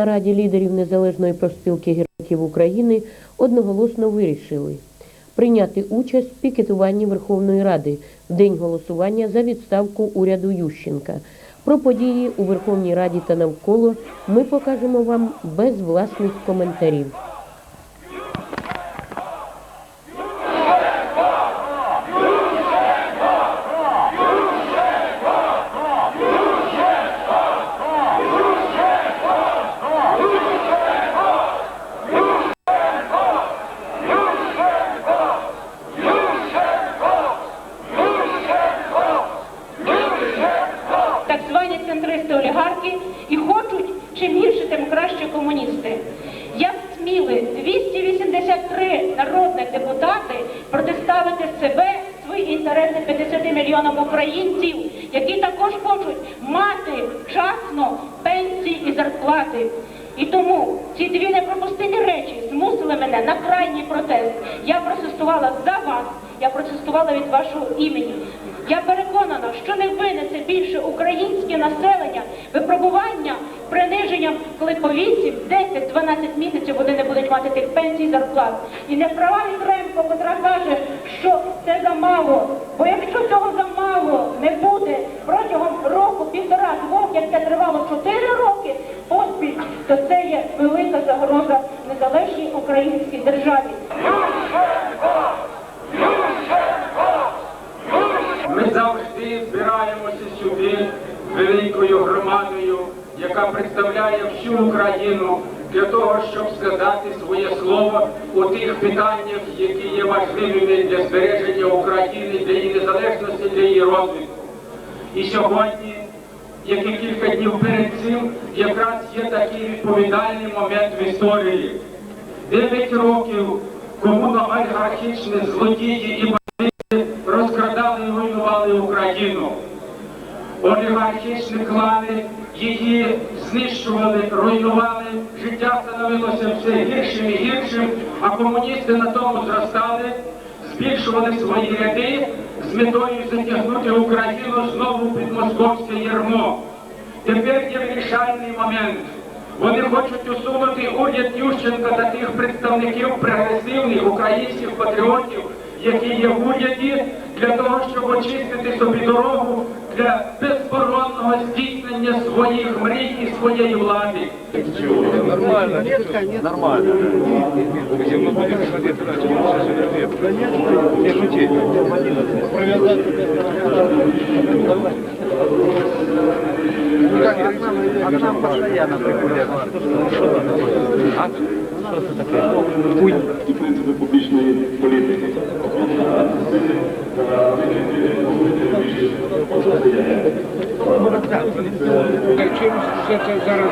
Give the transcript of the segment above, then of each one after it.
нараді лідерів Незалежної профспілки героїв України одноголосно вирішили прийняти участь в пікетуванні Верховної Ради в день голосування за відставку уряду Ющенка. Про події у Верховній Раді та навколо ми покажемо вам без власних коментарів. так звані центристи олігархи і хочуть чим гірше, тим краще комуністи. Як сміли 283 народних депутати протиставити себе, свої інтереси 50 мільйонам українців, які також хочуть мати вчасно пенсії і зарплати. І тому ці дві непропустимі речі змусили мене на крайній протест. Я протестувала за вас, я протестувала від вашого імені. Я переконана, що не винесе більше українське населення випробування приниженням, коли по 8, 10, 12 місяців вони не будуть мати тих пенсій зарплат. І не права Єфремко, котра каже, що це замало. Бо якщо цього замало не буде протягом року, півтора, двох, як це тривало 4 роки поспіль, то це є велика загроза незалежній українській державі. Ми завжди збираємося сюди великою громадою, яка представляє всю Україну для того, щоб сказати своє слово у тих питаннях, які є важливими для збереження України, для її незалежності, для її розвитку. І сьогодні, як і кілька днів перед цим, якраз є такий відповідальний момент в історії. Дев'ять років комуно-олігархічні злодії і розкрадали і руйнували Україну. Олігархічні клани її знищували, руйнували, життя становилося все гіршим і гіршим, а комуністи на тому зростали, збільшували свої ряди з метою затягнути Україну знову під московське ярмо. Тепер є вирішальний момент. Вони хочуть усунути уряд Ющенка та тих представників прогресивних українських патріотів, які є в уряді, для того, щоб очистити собі дорогу для безборонного здійснення своїх мрій і своєї влади. Нормально. Нормально. Где мы будем ходить дальше? Не шути. А к нам постоянно приходят. А? Что это такое? Хуй. Все це зараз?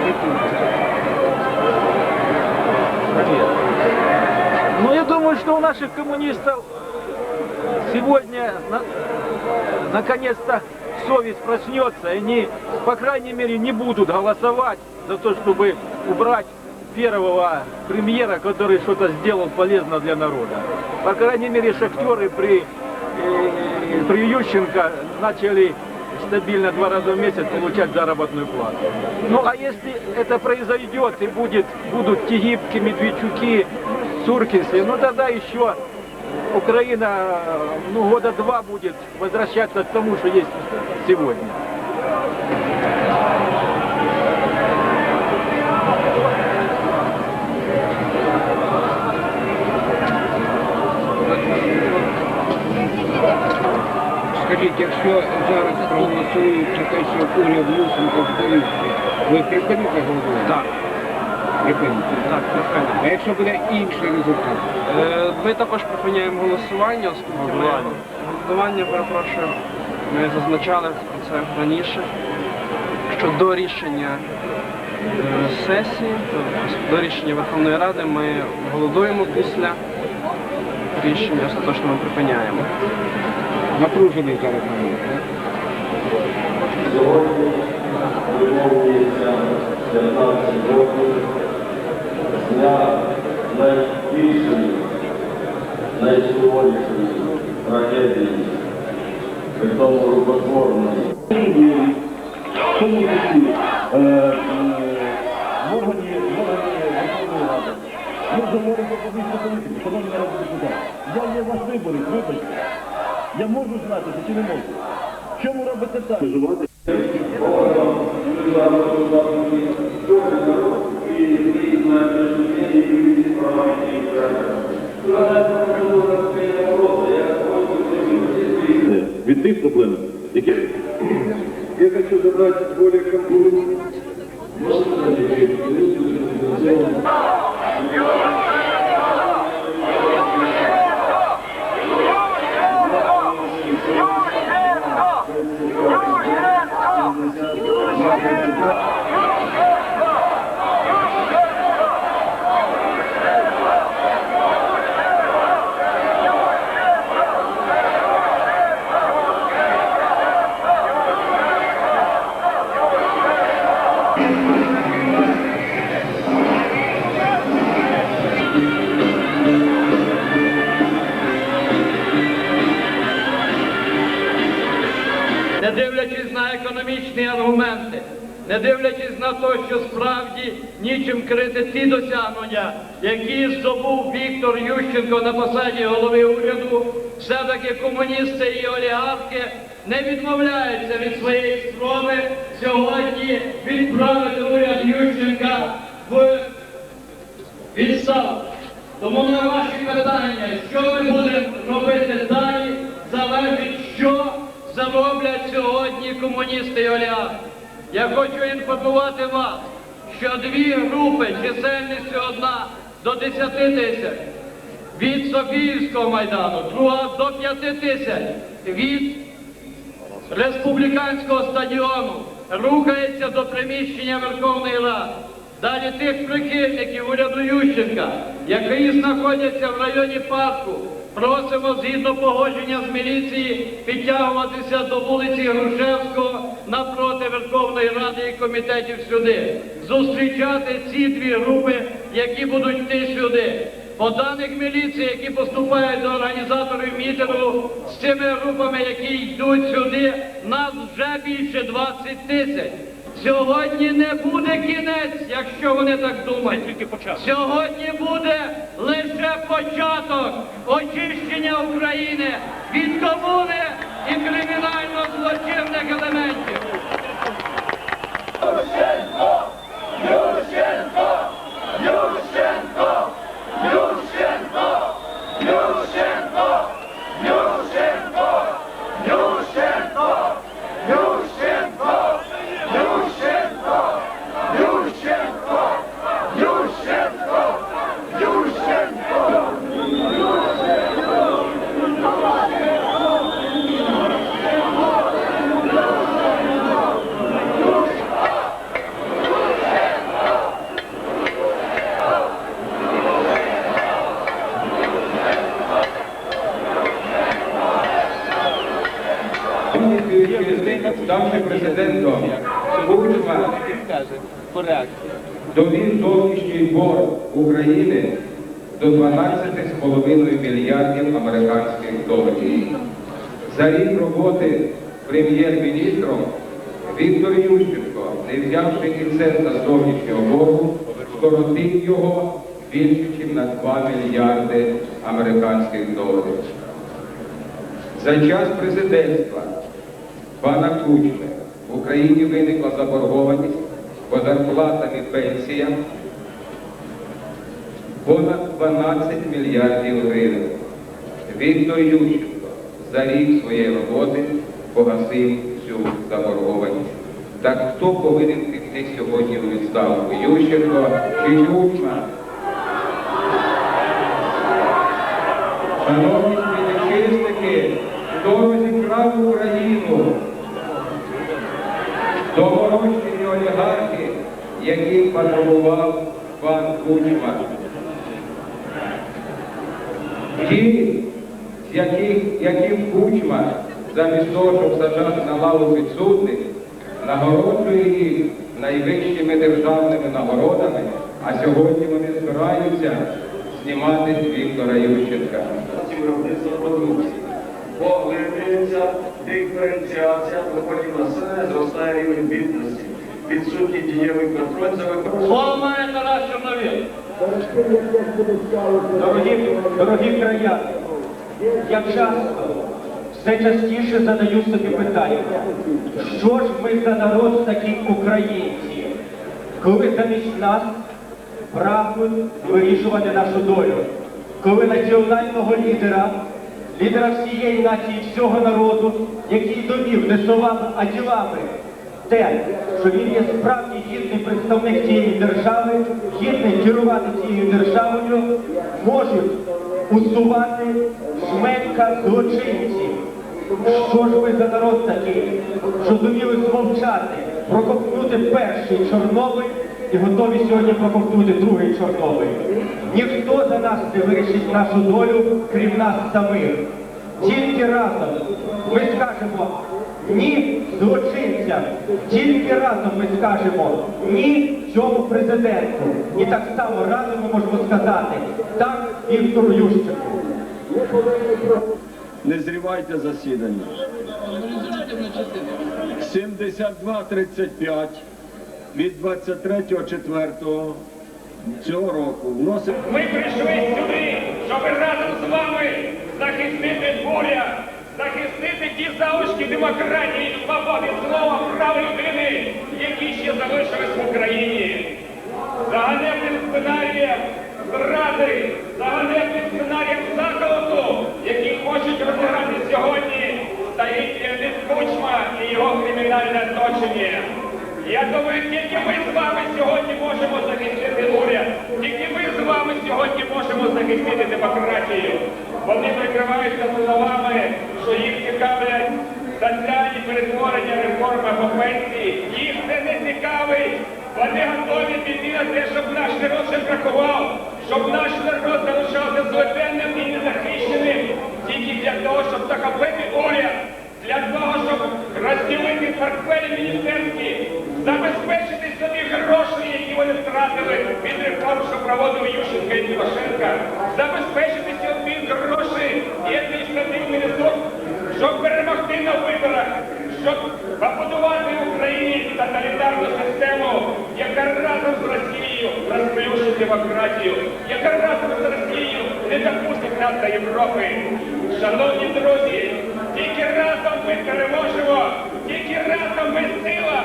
Ну, я думаю, что у наших коммунистов сегодня на- наконец-то совесть проснется, и они, по крайней мере, не будут голосовать за то, чтобы убрать первого премьера, который что-то сделал полезно для народа. По крайней мере, шахтеры при, э, при Ющенко начали стабильно два раза в месяц получать заработную плату. Ну а если это произойдет и будет, будут Тегибки, Медведчуки, Суркинсы, ну тогда еще Украина ну, года два будет возвращаться к тому, что есть сегодня. Скажіть, якщо зараз проголосують за те, що уряд Ющенко вдається, ви припините голосувати? Так, Припините. так, припинимо. А якщо буде інший результат? Е, Ми також припиняємо голосування, оскільки ми голосування, перепрошую, ми зазначали це раніше, що до рішення е, сесії, тобто до рішення Верховної Ради ми голодуємо після рішення, остаточно ми припиняємо. Напружений зараз момент. Сьогодні вимовлюється 15 років з найбільшої, найсуворішої трагедії, при тому рукотворної. Ми говоримо про публічну політику, шановні народні депутати. Я є ваш виборець, вибачте. Я можу знати, чи не можу? Що ви робите так? Від тих проблем, які... Я хочу забрать более комплексный. не не дивлячись на те, що справді нічим крити ті досягнення, які здобув Віктор Ющенко на посаді голови уряду, все-таки комуністи і олігархи не відмовляються від своєї спроби сьогодні відправити уряд Ющенка в відставку. Тому на ваші питання, що ми будемо робити далі, залежить, що зароблять сьогодні комуністи і олігархи. Я хочу інформувати вас, що дві групи чисельністю одна до 10 тисяч від Софіївського майдану, друга до 5 тисяч від республіканського стадіону рухається до приміщення Верховної Ради. Далі тих прихильників уряду Ющенка, які знаходяться в районі парку, просимо згідно погодження з міліції підтягуватися до вулиці Грушевського напроти Верховної Ради і комітетів сюди, зустрічати ці дві групи, які будуть йти сюди. По даних міліції, які поступають до організаторів мітингу, з цими групами, які йдуть сюди, нас вже більше 20 тисяч. Сьогодні не буде кінець, якщо вони так думають. Тільки початок. Сьогодні буде лише початок очищення України від комуни і кримінально злочинних елементів. Ставши президентом, Кучма довів зовнішній борг України до 12,5 мільярдів американських доларів. За рік роботи прем'єр-міністром Віктор Ющенко, не взявши і цента зовнішнього боргу, скоротив його більше, ніж на 2 мільярди американських доларів. За час президентства пана Кучми в Україні виникла заборгованість по зарплатам і пенсіям понад 12 мільярдів гривень. Віктор Ющенко за рік своєї роботи погасив цю заборгованість. Так хто повинен піти сьогодні у відставку? Ющенко чи Кучма? Шановні співвітчизники, хто розібрав Україну? Доморощені олігархи, яким патрулював пан Кучма. Ті, з яких, яким Кучма, замість того, щоб сажати на лаву підсудних, нагороджує їх найвищими державними нагородами, а сьогодні вони збираються знімати Віктора Ющенка. продукції. Поглиблюється диференціація доходів населення, зростає рівень бідності. Відсутній дієвий контроль за використанням. Слово має. Дорогі, дорогі краяни, я часто, все частіше задаю собі питання, що ж ми за народ такі українці, коли замість нас прагнуть вирішувати нашу долю, коли національного лідера, лідера всієї нації, всього народу, який довів не словами, а ділами, те, що він є справді гідний представник цієї держави, гідний керувати цією державою, можуть усувати жменька злочинців. Що ж ви за народ такий, що зуміли змовчати, проковтнути перший Чорнобиль і готові сьогодні проковтнути другий Чорнобиль? Ніхто за нас не вирішить нашу долю, крім нас самих. Тільки разом ми скажемо ні злочинцям. Тільки разом ми скажемо ні цьому президенту. І так само разом ми можемо сказати так Віктору Ющенку. Не зрівайте засідання. 72-35 від 23.04 цього року вносить Ми прийшли сюди, щоб разом з вами захистити буря, захистити ті залишки демократії, свободи, слова, прав людини, які ще залишились в Україні. За ганебним сценарієм зради, за ганебним сценарієм заколоту, який хочуть розіграти сьогодні, стоїть Леонід Кучма і його кримінальне оточення. Я думаю, тільки ми з вами сьогодні можемо захистити уряд, тільки ми з вами сьогодні можемо захистити демократію. Вони прикриваються словами, що їх цікавлять соціальні перетворення реформи по пенсії. Їх це не цікавить. Вони готові піти на те, щоб наш народ ще бракував, щоб наш народ залишався злочинним і незахищеним тільки для того, щоб захопити уряд для того, щоб розділити портфелі міністерські, забезпечити собі гроші, які вони втратили від реформ, що проводив Ющенка і Тимошенка, забезпечити собі гроші і адміністративний ресурс, щоб перемогти на виборах, щоб побудувати в Україні тоталітарну систему, яка Росією розплющить демократію, яка разом з Росією не допустить нас до Європи. Шановні друзі, тільки разом ми переможемо, тільки разом ми сила.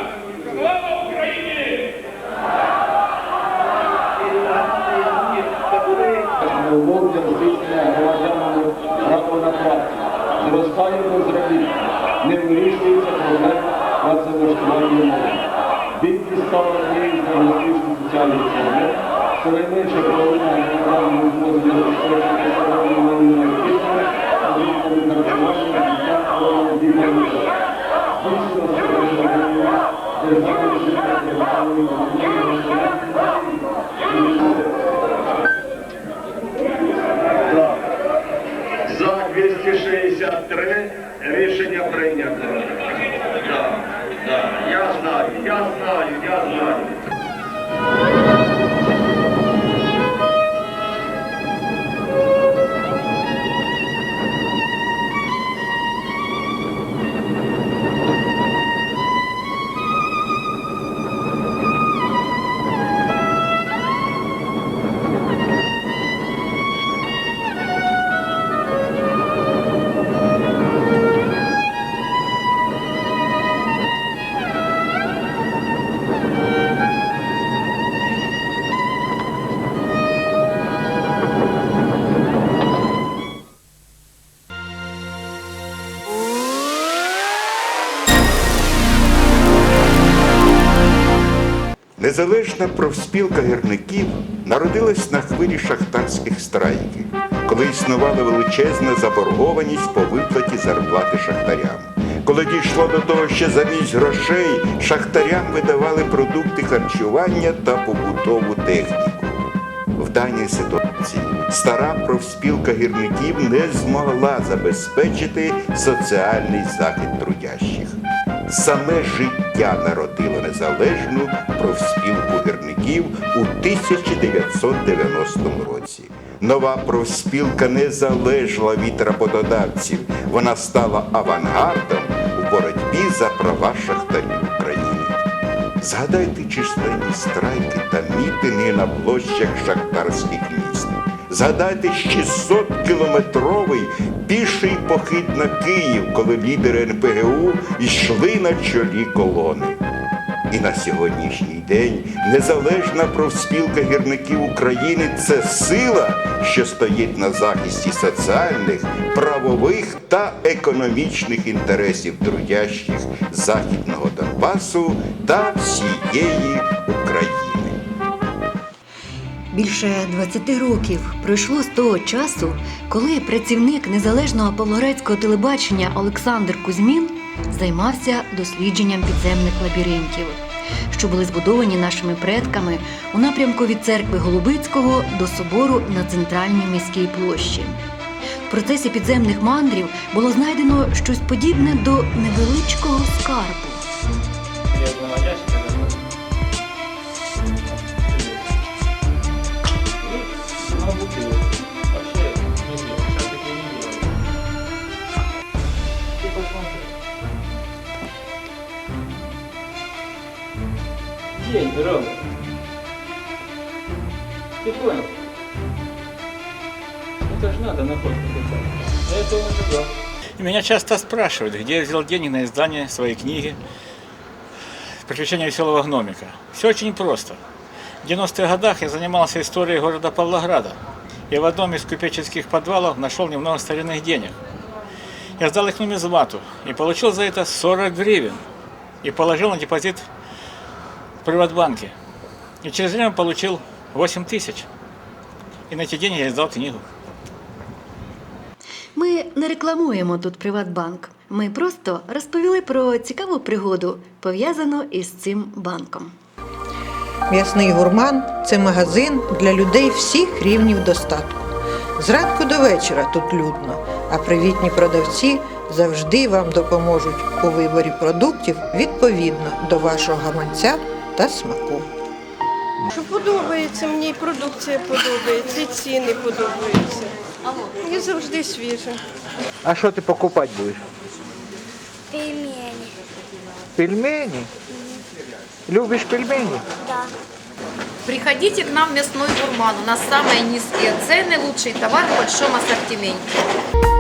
Слава Україні! Умовлям здійснення громадянами право на працю, зростає безробіття, не вирішується проблема працевлаштування benim kıskanlarım ne yüzünden ne yüzünden mücadele etmemle, sarayına çabalarım yani, ben yüzüme bile sarayına çabalarım yani, ben yüzüme Allah'ın karşıma şartında Allah'ın dinlenmiş. Bu yüzden sarayına çabalarım, ceza konusunda Allah'ın dinlenmiş. Незалежна профспілка гірників народилась на хвилі шахтарських страйків, коли існувала величезна заборгованість по виплаті зарплати шахтарям. Коли дійшло до того, що замість грошей шахтарям видавали продукти харчування та побутову техніку. В даній ситуації стара профспілка гірників не змогла забезпечити соціальний захист трудящих. Саме життя народило незалежну профспілку гірників у 1990 році. Нова профспілка не залежала від роботодавців. Вона стала авангардом у боротьбі за права шахтарів України. Згадайте численні страйки та мітинги на площах шахтарських міст. Згадайте 600-кілометровий піший похід на Київ, коли лідери НПГУ йшли на чолі колони. І на сьогоднішній день незалежна профспілка гірників України це сила, що стоїть на захисті соціальних, правових та економічних інтересів трудящих Західного Донбасу та всієї України. Більше 20 років пройшло з того часу, коли працівник незалежного павлоградського телебачення Олександр Кузьмін займався дослідженням підземних лабіринтів, що були збудовані нашими предками у напрямку від церкви Голубицького до собору на центральній міській площі. В процесі підземних мандрів було знайдено щось подібне до невеличкого скарбу. Ты понял? Это же надо находку Я этого не ожидал. Меня часто спрашивают, где я взял деньги на издание своей книги «Приключения веселого гномика». Все очень просто. В 90-х годах я занимался историей города Павлограда. И в одном из купеческих подвалов нашел немного старинных денег. Я сдал их нумизмату и получил за это 40 гривен. И положил на депозит в Приватбанке. И через время получил 8 тысяч. И на эти деньги я издал книгу. Ми не рекламуємо тут Приватбанк. Ми просто розповіли про цікаву пригоду, пов'язану із цим банком. М'ясний гурман це магазин для людей всіх рівнів достатку. Зранку до вечора тут людно, а привітні продавці завжди вам допоможуть у виборі продуктів відповідно до вашого гаманця та смаку. Що подобається, мені і продукція подобається, і ціни подобаються. І завжди свіже. А что ты покупать будешь? Пельмени. Пельмени? Любишь пельмени? Да. Приходите к нам в мясной гурман. У нас самые низкие цены, лучший товар в большом ассортименте.